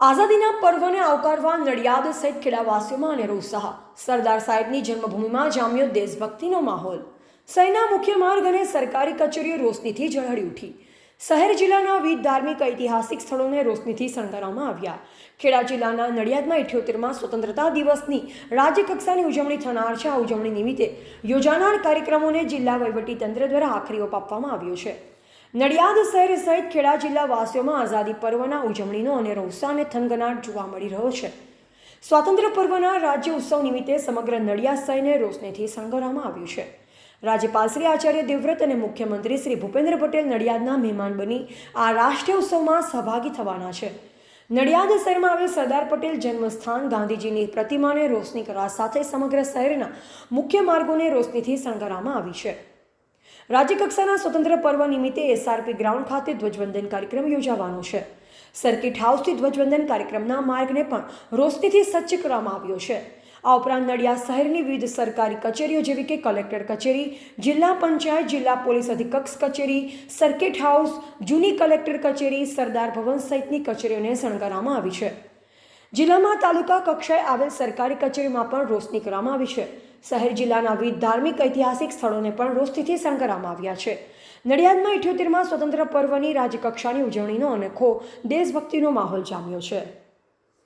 આઝાદીના પર્વને આવકારવા નડિયાદ સહિત ખેડાવાસીઓમાં અને ઉત્સાહ. સરદાર સાહેબની જન્મભૂમિમાં જામ્યો દેશભક્તિનો માહોલ. સૈના મુખ્ય માર્ગ અને સરકારી કચેરીઓ રોશનીથી ઝળહળી ઉઠી. શહેર જિલ્લાના વિવિધ ધાર્મિક ઐતિહાસિક સ્થળોને રોશનીથી શણગારવામાં આવ્યા. ખેડા જિલ્લાના નડિયાદમાં ઇઠ્યોતેરમાં સ્વતંત્રતા દિવસની રાજ્યકક્ષાની ઉજવણી થનાર છે. આ ઉજવણી નિમિત્તે યોજાનાર કાર્યક્રમોને જિલ્લા વહીવટીતંત્ર દ્વારા આખરી ઓપ આપવામાં આવ્યો છે. નડિયાદ શહેર સહિત ખેડા જિલ્લા વાસીઓમાં આઝાદી પર્વના ઉજવણીનો અને રોસા અને થનગનાટ જોવા મળી રહ્યો છે. સ્વાતંત્ર્ય પર્વના રાજ્ય ઉત્સવ નિમિત્તે સમગ્ર નડિયાદ શહેરને રોશનીથી શણગારવામાં આવ્યું છે. રાજ્યપાલ શ્રી આચાર્ય દેવવ્રત અને મુખ્યમંત્રી શ્રી ભૂપેન્દ્ર પટેલ નડિયાદના મહેમાન બની આ રાષ્ટ્રીય ઉત્સવમાં સહભાગી થવાના છે. નડિયાદ શહેરમાં આવેલ સરદાર પટેલ જન્મસ્થાન ગાંધીજીની પ્રતિમાને રોશની કરવા સાથે સમગ્ર શહેરના મુખ્ય માર્ગોને રોશનીથી શણગારવામાં આવી છે. રાજ્યકક્ષાના સ્વતંત્ર પર્વ નિમિત્તે એસઆરપી ગ્રાઉન્ડ ખાતે ધ્વજવંદન કાર્યક્રમ યોજાવાનો છે. સર્કિટ હાઉસથી ધ્વજવંદન કાર્યક્રમના માર્ગને પણ રોશનીથી સજ્જ કરવામાં આવ્યો છે. આ ઉપરાંત નડિયાદ શહેરની વિવિધ સરકારી કચેરીઓ જેવી કે કલેક્ટર કચેરી, જિલ્લા પંચાયત, જિલ્લા પોલીસ અધિકક્ષ કચેરી, સર્કિટ હાઉસ, જૂની કલેક્ટર કચેરી, સરદાર ભવન સહિતની કચેરીઓને શણગારવામાં આવી છે. જિલ્લામાં તાલુકા કક્ષાએ આવેલ સરકારી કચેરીમાં પણ રોશની કરવામાં આવી છે. શહેર જિલ્લાના વિવિધ ધાર્મિક ઐતિહાસિક સ્થળોને પણ રોશનીથી શણગારવામાં આવ્યા છે. નડિયાદમાં ઇઠ્યોતેરમાં સ્વતંત્ર પર્વની રાજ્યકક્ષાની ઉજવણીનો અનેખો દેશભક્તિનો માહોલ જામ્યો છે.